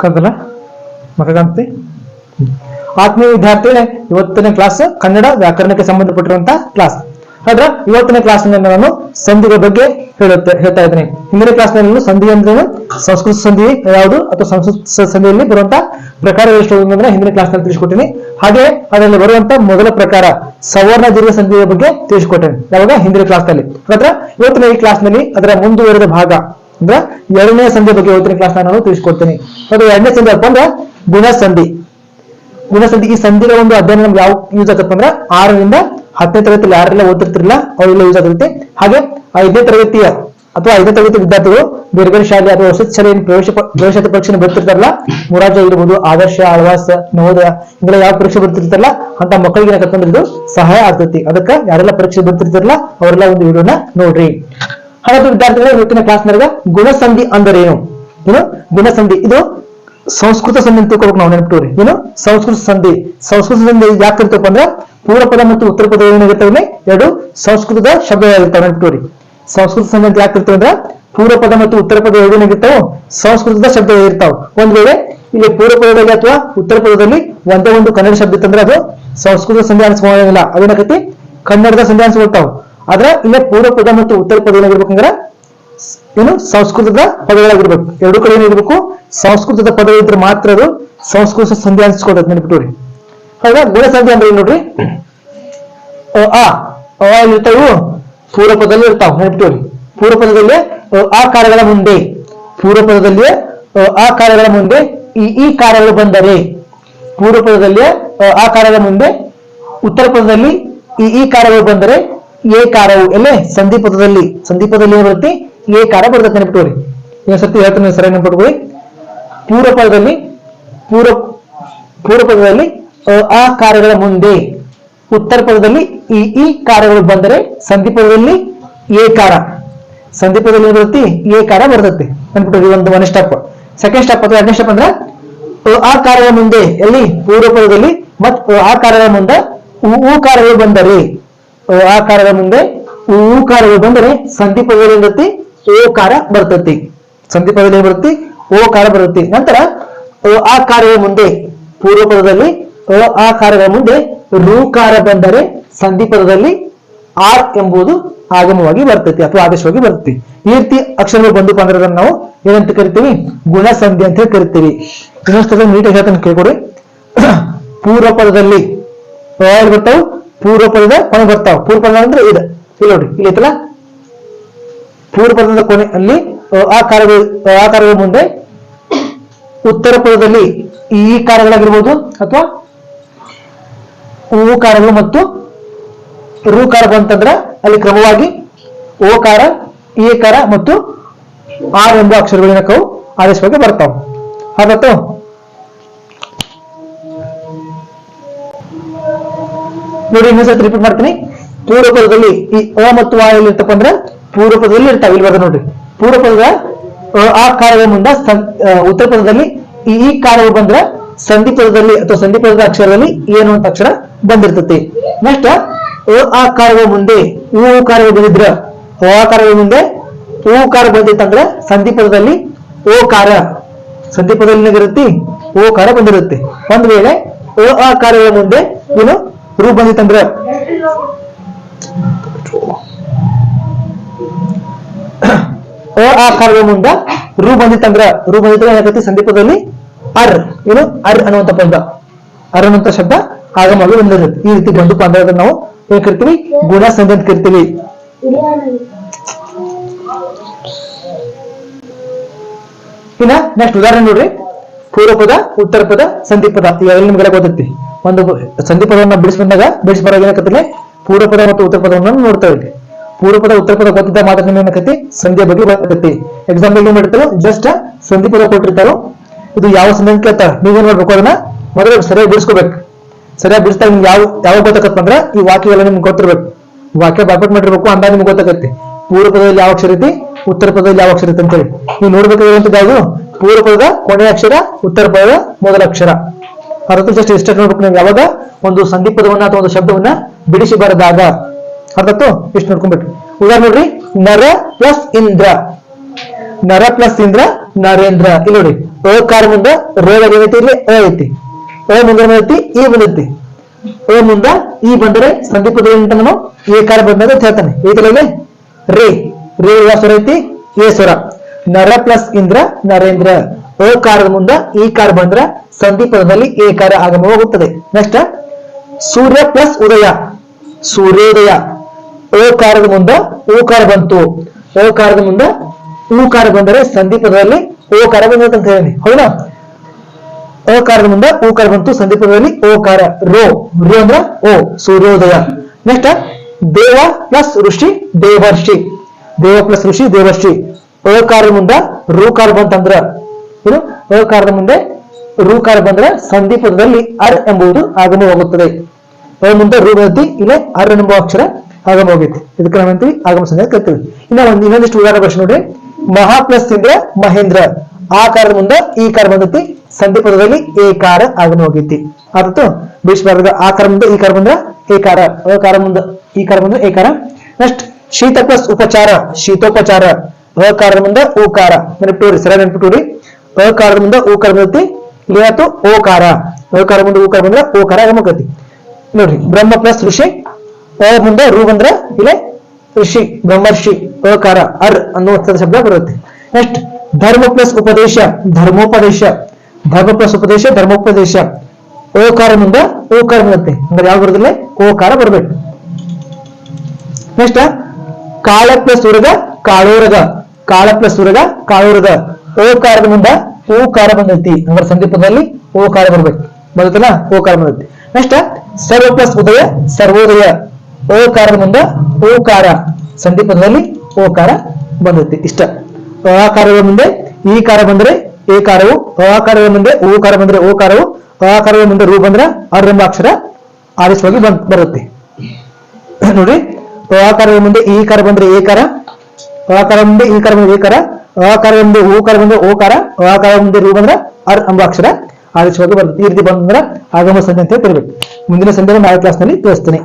ಕದಲ ಮಗಗಂತಿ ಆತ್ಮೀಯ ವಿದ್ಯಾರ್ಥಿಗಳೇ, ಇವತ್ತಿನ ಕ್ಲಾಸ್ ಕನ್ನಡ ವ್ಯಾಕರಣಕ್ಕೆ ಸಂಬಂಧಪಟ್ಟಿರುವಂತಹ ಕ್ಲಾಸ್ ಆದ್ರ ಇವತ್ತಿನ ಕ್ಲಾಸ್ ನಾನು ಸಂಧಿಗಳ ಬಗ್ಗೆ ಹೇಳುತ್ತೆ, ಹೇಳ್ತಾ ಇದ್ದೀನಿ. ಹಿಂದಿನ ಕ್ಲಾಸ್ನಲ್ಲಿ ಸಂಧಿ ಅಂದ್ರೆ ಸಂಸ್ಕೃತ ಸಂಧಿ ಯಾವುದು? ಅಥವಾ ಸಂಸ್ಕೃತ ಸಂಧಿಯಲ್ಲಿ ಬರುವಂತಹ ಪ್ರಕಾರ ಎಷ್ಟು ಅಂದ್ರೆ ಹಿಂದಿನ ಕ್ಲಾಸ್ನಲ್ಲಿ ತಿಳಿಸ್ಕೊಟ್ಟಿನಿ. ಹಾಗೆ ಅದರಲ್ಲಿ ಬರುವಂತ ಮೊದಲ ಪ್ರಕಾರ ಸವರ್ಣ ದೀರ್ಘ ಸಂಧಿಯ ಬಗ್ಗೆ ತಿಳಿಸ್ಕೊಟ್ಟೇನೆ, ಯಾವಾಗ? ಹಿಂದಿನ ಕ್ಲಾಸ್ನಲ್ಲಿ. ಆದ್ರೆ ಇವತ್ತಿನ ಈ ಕ್ಲಾಸ್ನಲ್ಲಿ ಅದರ ಮುಂದುವರೆದ ಭಾಗ ಅಂದ್ರೆ ಎರಡನೇ ಸಂಧಿ ಬಗ್ಗೆ ಇವತ್ತಿನ ಕ್ಲಾಸ್ ನಾನು ತಿಳಿಸ್ಕೊಡ್ತೀನಿ. ಅದು ಎರಡನೇ ಸಂಧಿ ಅಪ್ಪ ಅಂದ್ರೆ ಗುಣಸಂಧಿ. ಗುಣಸಂಧಿ ಈ ಸಂಧಿಗಳ ಒಂದು ಅಧ್ಯಯನ ನಮ್ಗೆ ಯಾವ ಯೂಸ್ ಆಗತ್ತಪ್ಪ ಅಂದ್ರೆ ಆರರಿಂದ ಹತ್ತನೇ ತರಗತಿಯಲ್ಲಿ ಯಾರೆಲ್ಲ ಓದ್ತಿರ್ತಿರಲ್ಲ, ಅವರೆಲ್ಲ ಯೂಸ್ ಆಗುತ್ತೆ. ಹಾಗೆ ಐದನೇ ತರಗತಿಯ ಅಥವಾ ಐದನೇ ತರಗತಿ ವಿದ್ಯಾರ್ಥಿಗಳು ಬೇರೆ ಬೇರೆ ಶಾಲೆ ಅಥವಾ ವಸತಿ ಶಾಲೆಯನ್ನು ಪ್ರವೇಶ ಪ್ರವೇಶ ಪರೀಕ್ಷೆ ಬರ್ತಿರ್ತಾರಲ್ಲ ಮುರಾಜ ಇರ್ಬೋದು ಆದರ್ಶ, ಆಳ್ವಾಸ, ನವೋದಯ, ಇವೆಲ್ಲ ಯಾವ ಪರೀಕ್ಷೆ ಬರ್ತಿರ್ತಾರಲ್ಲ ಅಂತ ಮಕ್ಕಳಿಗೆ ಕರ್ಕೊಂಡಿದ್ದು ಸಹಾಯ ಆಗ್ತೈತಿ. ಅದಕ್ಕೆ ಯಾರೆಲ್ಲ ಪರೀಕ್ಷೆ ಬರ್ತಿರ್ತಾರಲ್ಲ, ಅವರೆಲ್ಲ ಒಂದು ವಿಡಿಯೋನ ನೋಡ್ರಿ. ಹಾಗಾದ್ರೆ ವಿದ್ಯಾರ್ಥಿಗಳ, ಇವತ್ತಿನ ಕ್ಲಾಸ್ ನಡೆದ ಗುಣಸಂಧಿ ಅಂದರೇನು? ಏನು? ಗುಣಸಂಧಿ. ಇದು ಸಂಸ್ಕೃತ ಸಂಧಿ ಅಂತ ನಾವು ನೆನಪಿಟ್ರಿ ಏನು? ಸಂಸ್ಕೃತ ಸಂಧಿ. ಸಂಸ್ಕೃತ ಸಂಧಿ ಯಾಕೆ ಇರ್ತಪ್ಪ ಅಂದ್ರೆ ಪೂರ್ವ ಪದ ಮತ್ತು ಉತ್ತರ ಪದ ಏನಾಗಿರ್ತವೆ ಎರಡು ಸಂಸ್ಕೃತದ ಶಬ್ದಗಳಾಗಿರ್ತಾವೆ ನೆನಪಿಟ್ರಿ ಸಂಸ್ಕೃತ ಸಂಧಿ ಅಂತ ಯಾಕೆ ಇರ್ತವೆ ಅಂದ್ರೆ ಪೂರ್ವ ಪದ ಮತ್ತು ಉತ್ತರ ಪದ ಎರಡು ಸಂಸ್ಕೃತದ ಸಂಸ್ಕೃತದ ಶಬ್ದಗಳಿರ್ತಾವೆ ಒಂದ್ ವೇಳೆ ಇಲ್ಲಿ ಪೂರ್ವ ಪದದಲ್ಲಿ ಅಥವಾ ಉತ್ತರ ಪದದಲ್ಲಿ ಒಂದೇ ಒಂದು ಕನ್ನಡ ಶಬ್ದ ಇತ್ತಂದ್ರೆ ಅದು ಸಂಸ್ಕೃತ ಸಂಧಿ ಅನ್ಸ್ಕೊಳ್ಳೋದಿಲ್ಲ. ಅದೇನಾಗತಿ ಕನ್ನಡದ ಸಂಧಿ ಅನ್ಸ್ಕೊಳ್ತಾವ. ಆದ್ರೆ ಇಲ್ಲೇ ಪೂರ್ವ ಪದ ಮತ್ತು ಉತ್ತರ ಪದ ಏನಾಗಿರ್ಬೇಕಂದ್ರೆ ಏನು? ಸಂಸ್ಕೃತದ ಪದಗಳಾಗಿರ್ಬೇಕು. ಎರಡು ಕಡೆ ಏನಿರ್ಬೇಕು ಸಂಸ್ಕೃತದ ಪದಗಳಿದ್ರೆ ಮಾತ್ರ ಅದು ಸಂಸ್ಕೃತ ಸಂಧಿ ಅನ್ಸ್ಕೊಳ್ತದೆ ನೆನಪಿಟ್ರಿ ಹೌದ? ಗುಣ ಸಂಧಿ ಅಂದ್ರೆ ಏನ್ ನೋಡ್ರಿ? ಆ ಇರ್ತಾವು. ಪೂರ್ವ ಪದದಲ್ಲಿ ಇರ್ತಾವ. ನೆನಪಿಟ್ರಿ ಪೂರ್ವ ಪದದಲ್ಲಿ ಆ ಕಾರ್ಯಗಳ ಮುಂದೆ. ಪೂರ್ವ ಪದದಲ್ಲಿ ಅ, ಆ ಕಾರ್ಯಗಳ ಮುಂದೆ ಈ ಈ ಕಾರ್ಯಗಳು ಬಂದರೆ. ಪೂರ್ವ ಪದದಲ್ಲಿ ಅ, ಆ ಕಾರ್ಯಗಳ ಮುಂದೆ ಉತ್ತರ ಪದದಲ್ಲಿ ಈ ಈ ಕಾರ್ಯಗಳು ಬಂದರೆ ಎ ಕಾರವು ಎಲ್ಲೇ? ಸಂದೀಪದಲ್ಲಿ ಸಂದೀಪದಲ್ಲಿ ಏನ್ ಬರುತ್ತೆ? ಎ ಕಾರ ಬರ್ತದೆ ನೆನಪಿಟ್ರಿ ಇನ್ನೊಂದ್ಸತಿ ಹೇಳ್ತೀನಿ ಸರಿ ನೆನಪಿಟ್ಕೊಳ್ಳಿ. ಪೂರ್ವಪದದಲ್ಲಿ ಪೂರ್ವ ಪೂರ್ವ ಪದದಲ್ಲಿ ಅ, ಆ ಕಾರ್ಯಗಳ ಮುಂದೆ. ಉತ್ತರ ಪದದಲ್ಲಿ ಈ ಈ ಕಾರ್ಯಗಳು ಬಂದರೆ ಸಂದೀಪದಲ್ಲಿ ಪದದಲ್ಲಿ ಎ ಕಾರ ಸಂಧಿ ಪದದಲ್ಲಿ ಏನ್ ಬರುತ್ತೆ? ಎ ಕಾರ ಬರ್ತೈತಿ ನೆನ್ಪಿಟ್ರಿ ಒಂದು ಒನ್ ಸ್ಟೆಪ್ ಸೆಕೆಂಡ್ ಸ್ಟೆಪ್ ಅಥವಾ ಎರಡನೇ ಸ್ಟೆಪ್ ಅಂದ್ರೆ ಆ ಕಾರ್ಯಗಳ ಮುಂದೆ. ಎಲ್ಲಿ? ಪೂರ್ವಪದದಲ್ಲಿ ಮತ್ತು ಆ ಕಾರ್ಯಗಳ ಮುಂದೆ. ಊ ಕಾರ್ಯಗಳು ಬಂದರೆ. ಅ, ಆ ಕಾರ್ಯಗಳ ಮುಂದೆ ಉ ಕಾರ್ಯಗಳು ಬಂದರೆ ಸಂಧಿ ಪದದಲ್ಲಿ ಏನ್ ಬರುತ್ತೆ? ಓಕಾರ ಬರ್ತತಿ ಸಂಧಿ ಪದದಲ್ಲಿ ಬರುತ್ತೆ? ಓಕಾರ ಬರುತ್ತೆ. ನಂತರ ಓ ಆ ಕಾರ್ಯಗಳ ಮುಂದೆ ಪೂರ್ವ ಪದದಲ್ಲಿ ಅ, ಆ ಕಾರ್ಯಗಳ ಮುಂದೆ ರೂಕಾರ ಬಂದರೆ ಸಂಧಿ ಪದದಲ್ಲಿ ಆರ್ ಎಂಬುದು ಆಗಮವಾಗಿ ಬರ್ತೈತಿ ಅಥವಾ ಆದೇಶವಾಗಿ ಬರ್ತೈತಿ. ಈ ರೀತಿ ಅಕ್ಷರಗಳು ಬಂದು ಅಂದ್ರೆ ಅದನ್ನ ನಾವು ಏನಂತ ಕರಿತೀವಿ? ಗುಣ ಸಂಧಿ ಅಂತ ಹೇಳಿ ಕರಿತೀವಿ. ನೀಟಾಗಿ ಹೇಳ್ತಾನೆ ಕೇಳ್ಕೊಡಿ. ಪೂರ್ವ ಪದದಲ್ಲಿ ಬರ್ತಾವ? ಪೂರ್ವ ಪದದ ಕೊನೆ ಬರ್ತಾವ. ಪೂರ್ವ ಪದ ಅಂದ್ರೆ ಇದು. ಇಲ್ಲಿ ನೋಡ್ರಿ, ಇಲ್ಲಿ ಐತಲ್ಲ? ಪೂರ್ವ ಪದದ ಕೊನೆ, ಅಲ್ಲಿ ಆ ಕಾರ್ಯಗಳು ಆ ಮುಂದೆ ಉತ್ತರ ಪದದಲ್ಲಿ ಈ ಕಾರಗಳಾಗಿರ್ಬೋದು ಅಥವಾ ಊಕಾರ ಮತ್ತು ಋಕಾರ ಬಂತಂದ್ರೆ ಅಲ್ಲಿ ಕ್ರಮವಾಗಿ ಓಕಾರ ಏಕಾರ ಮತ್ತು ಆರ್ ಎಂಬ ಅಕ್ಷರಗಳೇನಕ್ಕವು ಆದೇಶವಾಗಿ ಬರ್ತಾವ. ಹಾಗತ್ತು ನೋಡಿ ಇನ್ನೊಂದ್ಸತಿ ರಿಪೀಟ್ ಮಾಡ್ತೀನಿ. ಪೂರ್ವಪದದಲ್ಲಿ ಈ ಅ ಮತ್ತು ಆ ಎಲ್ಲಿ ಇರ್ತಪ್ಪ ಅಂದ್ರೆ ಪೂರ್ವಪದದಲ್ಲಿ ಇರ್ತಾವ. ಇಲ್ಲಿ ಬರ್ದ ನೋಡ್ರಿ ಪೂರ್ವಪದ ಆ ಕಾರ್ಯದ ಮುಂದೆ ಉತ್ತರ ಪದದಲ್ಲಿ ಈ ಈ ಕಾರ್ಯಗಳು ಬಂದ್ರೆ ಸಂಧಿ ಪದದಲ್ಲಿ ಅಥವಾ ಸಂಧಿ ಪದದ ಅಕ್ಷರದಲ್ಲಿ ಏನು ಅಂತ ಅಕ್ಷರ ಬಂದಿರ್ತತಿ. ನೆಕ್ಸ್ಟ್ ಆ ಕಾರ್ಯವ ಮುಂದೆ ಉ ಕಾರ್ಯ ಬಂದಿದ್ರ ಆ ಕಾರ್ಯ ಮುಂದೆ ಊ ಕಾರ ಬಂದಿತ್ತಂದ್ರೆ ಸಂಧಿ ಪದದಲ್ಲಿ ಓ ಕಾರ. ಸಂಧಿ ಪದದಲ್ಲಿ ಏನಾಗಿರುತ್ತೆ? ಓ ಕಾರ ಬಂದಿರುತ್ತೆ. ಒಂದ್ ವೇಳೆ, ಅ, ಆ ಕಾರ್ಯಗಳ ಮುಂದೆ ಏನು ರು ಬಂದಿತ್ತಂದ್ರೆ ಅ ಆ ಕಾರ್ಯ ಮುಂದ ರು ಬಂದಿತ್ತಂದ್ರ ರು ಬಂದಿದ್ರೆ ಏನಾಗತ್ತೆ? ಸಂದೀಪದಲ್ಲಿ ಅರ್ ಏನು? ಅರ್ ಅನ್ನುವಂತ ಪದ. ಅರ್ ಅನ್ನುವಂತ ಶಬ್ದ ಆಗಮಗಳು ಒಂದಿರುತ್ತೆ ಈ ರೀತಿ ಬಂದು ಪದ ನಾವು ಏನ್ ಕರಿತೀವಿ? ಗುಣ ಸಂಧಿ ಅಂತ ಕರಿತೀವಿ. ಇನ್ನ ನೆಕ್ಸ್ಟ್ ಉದಾಹರಣೆ ನೋಡ್ರಿ. ಪೂರ್ವ ಪದ ಉತ್ತರ ಪದ ಸಂಧಿ ಪದ ಇವೆಲ್ಲ ನಿಮ್ಗೆಲ್ಲ ಗೊತ್ತೈತಿ. ಒಂದು ಸಂಧಿ ಪದವನ್ನ ಬಿಡಿಸಿ ಬಂದಾಗ ಬಿಡಿಸಿ ಬರೋದು ಏನಾಕತ್ತಿಲ್ಲ ಪೂರ್ವ ಪದ ಮತ್ತು ಉತ್ತರ ಪದವನ್ನು ನೋಡ್ತಾ ಇದ್ವಿ. ಪೂರ್ವ ಪದ, ಉತ್ತರ ಪದ ಗೊತ್ತಿದ್ದ ಮಾತ್ರ ಏನಾಕತಿ ಸಂಧಿಯ ಬಗ್ಗೆ ಬರ್ತೈತಿ ಎಕ್ಸಾಂಪಲ್ ಏನ್ ಮಾಡಿರ್ತಾರೋ? ಜಸ್ಟ್ ಸಂಧಿ ಪದ ಕೊಟ್ಟಿರ್ತಾರೋ? ಇದು ಯಾವ ಸಂಧಿ ಅಂತ ಕೇಳ್ತಾರ ನೀವೇನ್ ಮಾಡ್ಬೇಕು ಅದನ್ನ? ಮೊದಲು ಸರಿಯಾಗಿ ಬಿಡಿಸ್ಕೋಬೇಕು. ಸರಿಯಾಗಿ ಬಿಡಿಸಿದಾಗ ನಿಮ್ಗೆ ಯಾವ, ಯಾವಾಗ ಗೊತ್ತಾಗತ್ತಂದ್ರ ಈ ವಾಕ್ಯಗಳ ನಿಮ್ಗೆ ಗೊತ್ತಿರ್ಬೇಕು. ವಾಕ್ಯ ಬಾಪಟ್ ಮಾಡಿರ್ಬೇಕು ಅಂದ ನಿಮ್ಗೆ ಗೊತ್ತಾಗತ್ತೆ ಪೂರ್ವ ಪದದಲ್ಲಿ ಯಾವ ಅಕ್ಷರ ಐತಿ? ಉತ್ತರ ಪದದಲ್ಲಿ ಯಾವ ಅಕ್ಷರ ಐತಿ ಅಂತೇಳಿ ನೀವು ನೋಡ್ಬೇಕಾಗಿರುವಂತದ್ದು ಯಾವುದು? ಪೂರ್ವ ಪದದ ಕೊನೆಯ ಅಕ್ಷರ, ಉತ್ತರ ಪದದ ಮೊದಲ ಅಕ್ಷರ. ಅದಕ್ಕೆ ಜಸ್ಟ್ ಇಷ್ಟ ನೋಡ್ಬೇಕು ನೀವು ಯಾವಾಗ ಒಂದು ಸಂಧಿ ಪದವನ್ನ ಅಥವಾ ಒಂದು ಶಬ್ದವನ್ನ ಬಿಡಿಸಿ ಬರದಾಗ ಅರ್ಥಾಯ್ತು? ಇಷ್ಟು ನೋಡ್ಕೊಂಡ್ಬಿಟ್ರಿ. ಉದಾಹರಣೆ ನೋಡ್ರಿ, ನರ ಪ್ಲಸ್ ಇಂದ್ರ. ನರ ಪ್ಲಸ್ ಇಂದ್ರ, ನರೇಂದ್ರ. ಇಲ್ಲಿ ನೋಡಿ ಅಕಾರ ಮುಂದ ರೋಗ ಇಲ್ಲಿ? ಅ ಐತಿ. ಅ ಮುಂದೆ ಏನೈತಿ? ಈ ಬಂದೈತಿ ಅ ಮುಂದ ಈ ಬಂದರೆ ಸಂಧಿ ಪದ ಏನಂತ ಕಾರ ಏಕಾರ ಬಂದಾಗ ಹೇಳ್ತಾನೆ. ಐತಿಲ್ಲ ರೇ. ರೇ ಯಾವ ಸ್ವರ ಐತಿ? ಏ ಸ್ವರ. ನರ ಪ್ಲಸ್ ಇಂದ್ರ, ನರೇಂದ್ರ. ಅಕಾರದ ಮುಂದೆ ಈ ಕಾರ ಬಂದ್ರೆ ಸಂಧಿ ಪದದಲ್ಲಿ ಏಕಾರ ಆಗಮವಾಗುತ್ತದೆ ನೆಕ್ಸ್ಟ್ ಸೂರ್ಯ ಪ್ಲಸ್ ಉದಯ. ಸೂರ್ಯೋದಯ. ಓಕಾರದ ಮುಂದ ಕಾರ ಬಂತು. ಓಕಾರದ ಮುಂದ ಕಾರ ಬಂದರೆ ಸಂಧಿ ಪದದಲ್ಲಿ ಕಾರ ಬಂದೈತೆ ಅಂತ ಹೇಳಿ. ಹೌದಾ? ಓಕಾರದ ಮುಂದ ಕಾರ ಬಂತು ಸಂಧಿ ಪದದಲ್ಲಿ ಕಾರ. ರೋ. ರೋ ಅಂದ್ರ ಓ, ಸೂರ್ಯೋದಯ. ನೆಕ್ಸ್ಟ್ ದೇವ ಪ್ಲಸ್ ಋಷಿ, ದೇವರ್ಷಿ. ದೇವ ಪ್ಲಸ್ ಋಷಿ, ದೇವರ್ಷಿ. ಓಕಾರದ ಮುಂದ ರೂಕಾರ ಬಂತಂದ್ರ ಏನು ಓಕಾರದ ಮುಂದೆ ರೂಕಾರ ಬಂದ್ರೆ ಸಂಧಿ ಪದದಲ್ಲಿ ಅರ್ ಎಂಬುದು ಆಗಮವಾಗುತ್ತದೆ ಅದರ ಮುಂದೆ ರೂ ಬದ್ದಿ ಇಲ್ಲ ಅರ್ ಎಂಬ ಅಕ್ಷರ ಆಗಮ ಹೋಗುತ್ತೆ. ಇದಕ್ಕೆ ನಾವಂತೀವಿ ಆಗಮ ಸಂಧಿ ಕರಿತೀವಿ. ಇನ್ನ ಒಂದು ಇನ್ನೊಂದಿಷ್ಟು ಉದಾಹರಣೆ ಪ್ರಶ್ನೆ ನೋಡಿ ಮಹಾ ಪ್ಲಸ್ ಮಹೇಂದ್ರ. ಆ ಕಾರದ ಮುಂದೆ ಈ ಕಾರ ಬಂದೈತಿ ಸಂಧಿ ಪದದಲ್ಲಿ ಕಾರ ಆಗಮ ಹೋಗೈತಿ. ಆದತ್ತು ಬೀಸ್ಬಾರ್ದ ಆ ಕಾರ ಮುಂದೆ ಈ ಕಾರ ಬಂದ್ರ ಏ ಕಾರ ಕಾರ ಮುಂದೆ ಈ ಕಾರ ಬಂದ್ರೆ ಕಾರ ನೆಕ್ಸ್ಟ್ ಶೀತ ಪ್ಲಸ್ ಉಪಚಾರ, ಶೀತೋಪಚಾರ. ಅಕಾರದ ಮುಂದೆ ಓಕಾರ ನೆನಪಿಟ್ಟು ಸರಿ ನೆನಪಿಟ್ಟುರಿ ಅಕಾರದ ಮುಂದೆ ಓಕಾರ ಇಲ್ಲಿ ಆಯ್ತು ಓಕಾರ ಓಕಾರ ಮುಂದೆ ಓಕಾರ ಬಂದ್ರೆ ಓಕಾರ ಆಗಮಕತಿ ನೋಡ್ರಿ, ಬ್ರಹ್ಮ ಪ್ಲಸ್ ಋಷಿ ಓ ಮುಂದೆ ರು ಬಂದ್ರೆ ಇಲ್ಲೇ ಋಷಿ ಬ್ರಹ್ಮರ್ಷಿ ಅಕಾರ ಅರ್ ಅನ್ನುವಂಥ ಶಬ್ದ ಬರುತ್ತೆ. ನೆಕ್ಸ್ಟ್, ಧರ್ಮ ಪ್ಲಸ್ ಉಪದೇಶ, ಧರ್ಮೋಪದೇಶ. ಧರ್ಮ ಪ್ಲಸ್ ಉಪದೇಶ, ಧರ್ಮೋಪದೇಶ. ಓಕಾರ ಮುಂದೆ ಓಕಾರ ಬರುತ್ತೆ. ಅಂದ್ರೆ ಯಾವ ಬರೋದಿಲ್ಲ? ಓಕಾರ ಬರಬೇಕು. ನೆಕ್ಸ್ಟ್, ಕಾಳ ಪ್ಲಸ್ ಉರಗ, ಕಾಳೋರಗ. ಕಾಳ ಪ್ಲಸ್ ಉರಗ, ಕಾಳೋರಗ. ಓಕಾರದ ಮುಂದ ಓಕಾರ ಬಂದೈತಿ ಅಂದ್ರೆ ಸಂದೀಪದಲ್ಲಿ ಓಕಾರ ಬರ್ಬೇಕು. ಬರುತ್ತಲ್ಲ? ಕಾರ ಬಂದೈತಿ. ನೆಕ್ಸ್ಟ್ ಸರ್ವ ಪ್ಲಸ್ ಉದಯ, ಸರ್ವೋದಯ. ಓಕಾರದ ಮುಂದ ಓಕಾರ. ಸಂದೀಪದಲ್ಲಿ ಕಾರ ಬಂದೈತಿ. ಇಷ್ಟ. ಆಕಾರದ ಮುಂದೆ ಈ ಕಾರ ಬಂದ್ರೆ ಏಕಾರವು ಕಾರದ ಮುಂದೆ ಓ ಕಾರ ಬಂದ್ರೆ ಓಕಾರವು ಆಕಾರದ ಮುಂದೆ ರೂ ಬಂದ್ರೆ ಅರ್ ಎಂಬ ಅಕ್ಷರ ಆದೇಶವಾಗಿ ಬಂದ್ ಬರುತ್ತೆ. ನೋಡಿ ಆಕಾರದ ಮುಂದೆ ಈ ಕಾರ ಬಂದ್ರೆ ಏಕಾರ ಆಕಾರ ಮುಂದೆ ಈ ಕಾರ ಬಂದ್ರೆ ಏಕಾರ ಆಕಾರ ಮುಂದೆ ಓಕಾರ ಬಂದ್ರೆ ಓಕಾರ ಅಕಾರ ಮುಂದೆ ರೂ ಬಂದ್ರೆ ಅರ್ ಎಂಬ ಅಕ್ಷರ. ಆದೇಶವಾಗಿ ಬರುತ್ತೆ ಈ ರೀತಿ ಬಂದ್ರೆ ಆಗಮ ಸಂಧಿ ಅಂತ ಮುಂದಿನ ಸಂಧಿ ನಾಳೆ ಕ್ಲಾಸ್ನಲ್ಲಿ ತೋರಿಸ್ತೀನಿ.